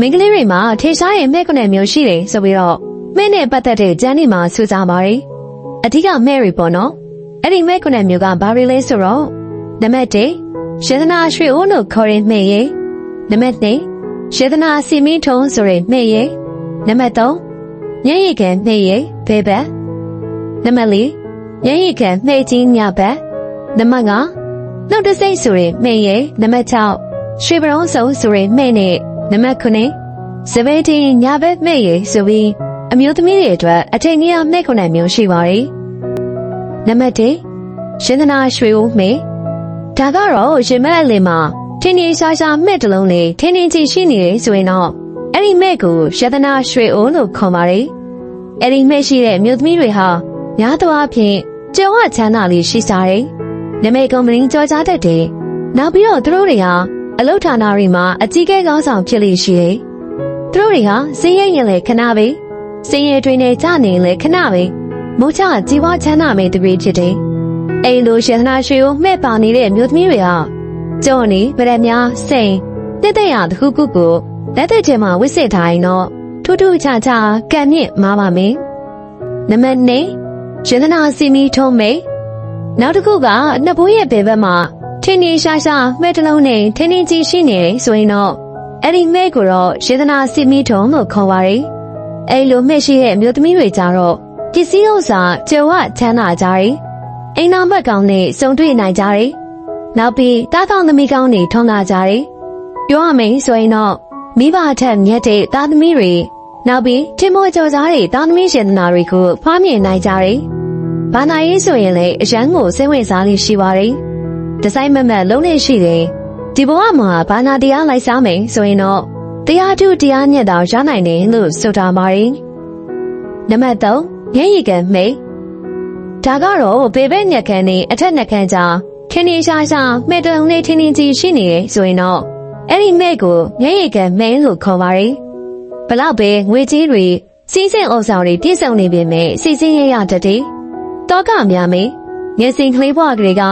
မိန်းကလေးတွေမှာထေရှားရဲ့မဲ့ကွနဲ့မျိုးရှိတယ်ဆိုပြီးတော့မဲ့နဲ့ပတ်သက်တဲ့ကျမ်းတွေမှာစူးစမ်းပါတယ်အဓိကမဲ့တွေပေါ့နော်အဲ့ဒီမဲ့ကွနဲ့မျိုးကဘာတွေလဲဆိုတော့နံပါတ်1ယေဒနာရွှေအိုးလို့ခေါ်တဲ့မဲ့ရဲ့နံပါတ်2ယေဒနာစီမီထုံးဆိုတဲ့မဲ့ရဲ့နံပါတ်3ညရည်ကန်မဲ့ရဲ့ဘဲဘက်နံပါတ်4ညရည်ကန်မဲ့ကြီးညဘက်နံပါတ်5နှုတ်တဆိတ်ဆိုတဲ့မဲ့ရဲ့နံပါတ်6ရွှေပရုံးစုံဆိုတဲ့မဲ့နဲ့ နံပါတ်9စပယ်တင်ညဘက်မဲ့ရဲ့ဆိုပြီးအမျိုးသမီးတွေအတွက်အထင်ကြီးမဲ့ခုနှစ်မျိုးရှိပါတယ်နံပါတ်1ရှင်သနာရွှေဦးမဲ့ဒါကတော့ရင်မက်အလင်မှာထင်းထင်းရှားရှားမဲ့တစ်လုံးလေးထင်းထင်းကြီးရှိနေတယ်ဆိုရင်တော့အဲ့ဒီမဲ့ကိုရှင်သနာရွှေဦးလို့ခေါ်ပါတယ်အဲ့ဒီမဲ့ရှိတဲ့အမျိုးသမီးတွေဟာများသောအားဖြင့်ကြုံဝချမ်းသာလေးရှိကြတယ်နမိတ်ကုမ္ပဏီကြော်ကြားတတ်တယ်နောက်ပြီးတော့သူတို့တွေဟာ အလုဌာနတွေမှာအကြီးကဲကောင်းဆောင်ဖြစ်လိမ့်ရှိတယ်သူတို့တွေဟာစင်းရဲရင်လေခဏပဲစင်းရဲတွင်နေကြနေလေခဏပဲမိုးချကြီးပွားချမ်းသာမဲ့သူတွေဖြစ်တယ်အိမ်လိုရှင်သနာရွှေကိုမှဲ့ပါနေတဲ့အမျိုးသမီးတွေဟာကြော်နေဗရက်များစိန်တက်တဲ့ရတခုခုကိုလက်သက်ထဲမှာဝစ်စစ်ထားရင်တော့ထူးထူးခြားခြားကံမြင့်မားပါမယ်နံပါတ်2ရှင်သနာစီမီထုံးမိတ်နောက်တစ်ခုကနှစ်ဘိုးရဲ့ဘယ်ဘက်မှာ ထင်းထင်းရှားရှားမဲ့တစ်လုံးနဲ့ထင်းထင်းကြီးရှိနေတယ်ဆိုရင်တော့အဲ့ဒီမဲ့ကိုတော့ရေသနာစီမီထုံလို့ခေါ်ပါတယ်။အဲ့လိုမဲ့ရှိတဲ့အမျိုးသမီးတွေကြတော့ပစ္စည်းဥစ္စာကြွဝချမ်းသာကြတယ်။အိမ်နောက်ဘက်ကောင်နဲ့စုံတွေ့နိုင်ကြတယ်။နောက်ပြီးတားတောင်သမီးကောင်းတွေထုံလာကြတယ်။ပြောရမယ်ဆိုရင်တော့မိဘအထက်မြတ်တဲ့သားသမီးတွေနောက်ပြီးထင်မောကြော်ကြားတဲ့သားသမီးရှင်သနာတွေကိုဖွားမြင်နိုင်ကြတယ်။ဘာသာရေးဆိုရင်လည်းအရန်ကိုစိတ်ဝင်စားလေးရှိပါတယ်။ ဒီဇိုင်းမမတ်လုံးနေရှိတယ်။ဒီဘဝမှာဘာနာတရားလိုက်စားမယ်ဆိုရင်တော့တရားထုတရားညက်တောင်ရနိုင်တယ်လို့ဆိုထားပါတယ်။နံပါတ်3မျက်ရည်ကန်မိတ်ဒါကတော့ဘေဘဲညက်ခန်းနဲ့အထက်ညက်ခန်းကြားထင်းထင်းရှားရှားမဲ့တုံလေးထင်းထင်းကြီးရှိနေတယ်ဆိုရင်တော့အဲ့ဒီမဲ့ကိုမျက်ရည်ကန်မိတ်လို့ခေါ်ပါတယ်။ဘလောက်ပဲငွေကြီးတွေစီးစင်အုပ်ဆောင်တွေပြည့်စုံနေပေမဲ့စီစဉ်ရရတတ်တယ်။တောကများမေမျက်စိကလေးဘွားကလေးက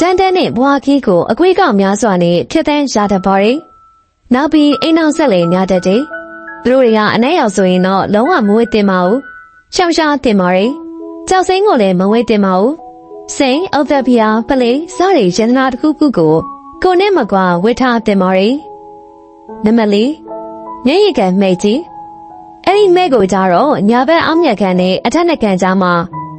ကျန်းတဲ့နဲ့ဘွားခီးကိုအကွေးကောက်များစွာနဲ့ဖြစ်တဲ့ရတတ်ပါတယ်။နောက်ပြီးအိမ်အောင်ဆက်လည်းများတတ်တယ်။သူတို့တွေကအနဲ့ရောက်ဆိုရင်တော့လုံးဝမဝေးတင်ပါဘူး။ရှောင်ရှားတင်ပါတယ်။ကြောက်စိမ့်ကိုလည်းမဝေးတင်ပါဘူး။စိန်အုတ်သက်ဖျားပလေးစားရည်ရတနာတစ်ခုခုကိုကိုနဲ့မကွာဝေထားတင်ပါတယ်။နံပါတ်၄မျက်ရည်ကန်မိတ်ကြီးအဲ့ဒီမဲ့ကိုကြတော့ညာဘက်အောင်မြတ်ခန်းနဲ့အထက်နှက်ကန်ကြားမှာ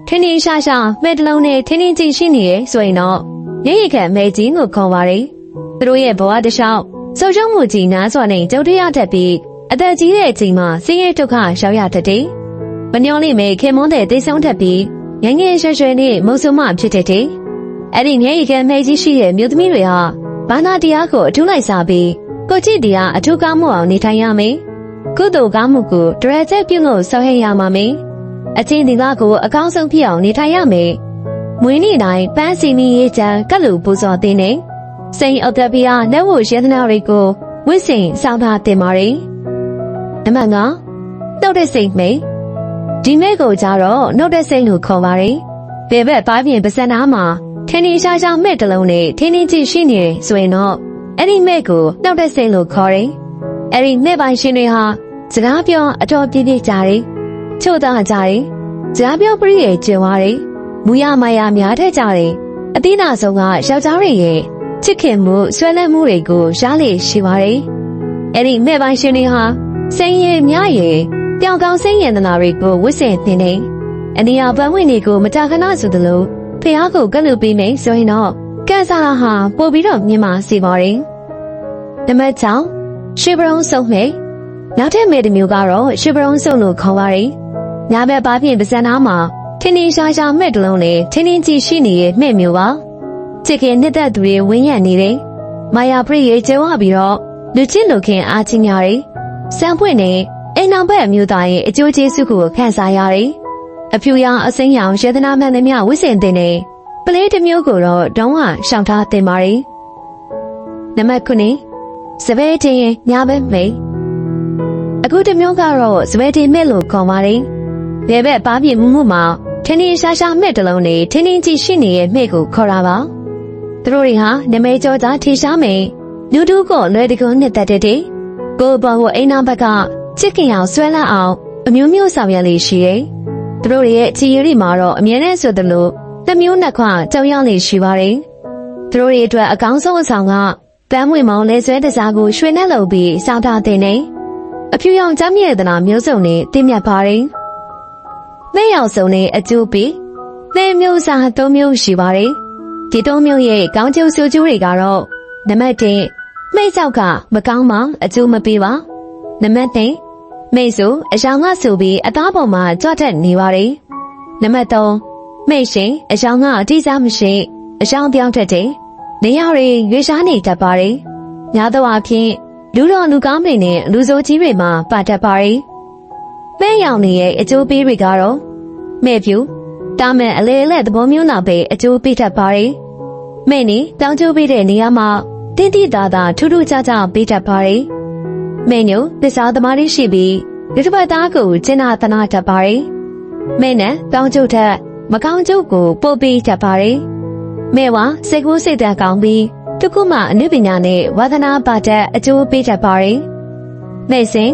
ထင်းထင်းရှားရှားမဲ့တလုံးနဲ့ထင်းထင်းကြီးရှိနေရဲ့ဆိုရင်တော့ မျက်ရည်ကန်မိတ်ကြီးကိုခေါ်ပါတယ်။သူတို့ရဲ့ဘဝတစ်လျှောက်စုံရှုံးမှုကြီးနားစွာနဲ့ကြုံတွေ့ရတတ်ပြီးအသက်ကြီးတဲ့အချိန်မှာဆင်းရဲဒုက္ခရောက်ရတတ်တယ်။မညောလေးမဲ့ခင်မွန်းတဲ့တိတ်ဆုံးတတ်ပြီးငငယ်ရွှဲရွှဲနဲ့မုံစုံမဖြစ်တတ်တယ်။အဲ့ဒီမျက်ရည်ကန်မိတ်ကြီးရှိတဲ့မြို့သမီးတွေဟာဘာနာတရားကိုအထူးလိုက်စားပြီးကိုကြည့်တရားအထူးကောင်းမှုအောင်နေထိုင်ရမယ်။ကုသိုလ်ကောင်းမှုကိုတရချက်ပြုလို့ဆောက်ဟဲ့ရမှာမယ်။အချင်းဒီကကိုအကောင်းဆုံးဖြစ်အောင်နေထိုင်ရမယ်။ မွေးနေ့တိုင်းပန်းစီမီရေးချမ်းကတ်လူပူဇော်သင်းနေ။စိန်အော်တပီယာလက်ဝတ်ရဲသနာတွေကိုဝစ်စင်စောင်းထားတင်ပါရယ်။နံပါတ်5နှုတ်တဲ့စိတ်မိတ်ဒီမဲ့ကိုကြတော့နှုတ်တဲ့စိတ်လို့ခေါ်ပါရယ်။ဘယ်ဘက်ပိုင်းပြင်ပါစံနာမှာထင်းထင်းရှားရှားမဲ့တလုံးနဲ့ထင်းထင်းကြည့်ရှိနေတယ်ဆိုရင်တော့အဲ့ဒီမဲ့ကိုနှုတ်တဲ့စိတ်လို့ခေါ်တယ်။အဲ့ဒီမဲ့ပိုင်ရှင်တွေဟာစကားပြောအတော်ပြည့်ပြည့်ကြတယ်။ချို့သားကြတယ်။စကားပြောပြည့်ရဲ့ကျင်သွားတယ်။ မူရမာယာများထက်ကြတယ်။အသီးနာဆုံးကယောက်ျားတွေရဲ့ချစ်ခင်မှုဆွဲလန်းမှုတွေကိုရလေရှိပါတယ်။အဲ့ဒီမဲ့ပိုင်ရှင်တွေဟာစိန်ရည်မြရည်ပြောင်ကောင်းစိန်ရည်တနာတွေကိုဝစ်ဆင်သင်နေ။အနီယာပန်းဝင်တွေကိုမတာခဏဆိုသလိုဖះကိုကလူပေးမယ်ဆိုရင်တော့ကန်ဆာဟာပို့ပြီးတော့မြင်မာစေပါတယ်။နံပါတ်6ရွှေပရုံးစုံမိတ်နောက်ထပ်မဲ့တစ်မျိုးကတော့ရွှေပရုံးစုံလို့ခေါ်ပါတယ်။ညာဘက်ပါပြင်ပါဇက်နာမှာ ထင်းထင်းရှားရှားမဲ့တလုံးနဲ့ထင်းထင်းကြီးရှိနေတဲ့မဲ့မျိုးပါ။ချစ်ခင်နှစ်သက်သူတွေဝင်းရံနေတယ်။မာယာပရိရေကျဲဝပြီးတော့လူချစ်လူခင်အားချင်းရတယ်။စံပွင့်နဲ့အိမ်နောက်ဘက်အမျိုးသားရဲ့အကျိုးကျေးဇူးကိုခံစားရတယ်။အဖြူရောင်အစိမ်းရောင်ရေသနာမှန်သမျှဝိစင်တင်နေပလေးတစ်မျိုးကိုတော့တောင်းဝရှောင်ထားတင်ပါတယ်။နံပါတ်9စပယ်တင်ရင်ညာဘက်မိတ်အခုတစ်မျိုးကတော့စပယ်တင်မဲ့လို့ခေါ်ပါတယ်။ဘယ်ဘက်ပါပြမှုမှုမှာ ထင်းထင်းရှားရှားမဲ့တစ်လုံးနဲ့ထင်းထင်းကြီးရှိနေတဲ့မဲ့ကိုခေါ်တာပါ။သူတို့တွေဟာနမဲကြောသားထေရှားမယ်လူတူးကိုလွယ်တကုန်းနဲ့တက်တဲ့တဲ့ကိုယ်ပေါ်ကိုအိမ်နာဘက်ကချစ်ခင်အောင်ဆွဲလန်းအောင်အမျိုးမျိုးဆောင်ရွက်လေးရှိတယ်။သူတို့တွေရဲ့ချီရီတွေမှာတော့အမြဲတမ်းဆိုသလိုတစ်မျိုးနှစ်ခွကြောင်ရောက်လေးရှိပါတယ်။သူတို့တွေအတွက်အကောင်းဆုံးအဆောင်ကတမ်းမွေမောင်လဲဆွဲတစားကိုရွှေနဲ့လုံပြီးစောင့်ထားတဲ့နေအဖြူရောင်ကြမ်းမြဲတဲ့နာမျိုးစုံနဲ့တည်မြတ်ပါတယ်။ လက်ရောက်စုံနဲ့အကျိုးပြီးလက်မျိုးစားသုံးမျိုးရှိပါတယ်။ဒီသုံးမျိုးရဲ့ကောင်းကျိုးဆိုးကျိုးတွေကတော့နံပါတ်1မိတ်ဆောက်ကမကောင်းမှအကျိုးမပေးပါနံပါတ်2မိတ်ဆိုအယောင်ကဆိုပြီးအသားပေါ်မှာကြွတ်တက်နေပါတယ်နံပါတ်3မိတ်ရှင်အယောင်ကအတိအကျမရှိအယောင်ပြောင်းတတ်တယ်နေရာတွေရွေးရှားနေတတ်ပါတယ်များသောအားဖြင့်လူတော်လူကောင်းတွေနဲ့လူဆိုးကြီးတွေမှာပါတတ်ပါတယ် ပဲရောင်နေရဲ့အကျိုးပေးတွေကတော့မဲ့ဖြူတာမန်အလေအလက်သဘောမျိုးနာပဲအကျိုးပေးတတ်ပါတယ်မဲ့နေတောင်းကျိုးပေးတဲ့နေရာမှာတင်းတိတာတာထူးထူးခြားခြားပေးတတ်ပါတယ်။မဲညိုသစ္စာသမားလေးရှိပြီးဒီတစ်ပတ်သားကိုကျင့်နာသနာတတ်ပါတယ်။မဲနဲ့တောင်းကျုပ်ထက်မကောင်းကျုပ်ကိုပို့ပေးတတ်ပါတယ်။မဲဝါစိတ်ကူးစိတ်သက်ကောင်းပြီးတခုမှအနုပညာနဲ့ဝါသနာပါတဲ့အကျိုးပေးတတ်ပါတယ်။မဲစင်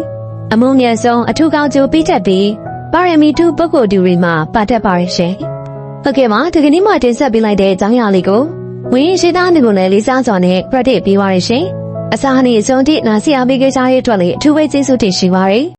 အမုံငယ်ဆုံးအထူးကောင်းကျိုးပေးတတ်ပြီးပါရမီထုပုဂ္ဂိုလ်တူတွေမှာပါတတ်ပါရဲ့ရှင်။ဟုတ်ကဲ့ပါဒီကနေ့မှတင်ဆက်ပေးလိုက်တဲ့အကြောင်းအရာလေးကိုဝင်းရင်ရှိသားနေကိုလည်းလေးစားစွာနဲ့ credit ပေးပါရရှင်။အစားအနေအဆုံးထိနားစီအားပေးကြတဲ့အတွက်လည်းအထူးပဲကျေးဇူးတင်ရှိပါရယ်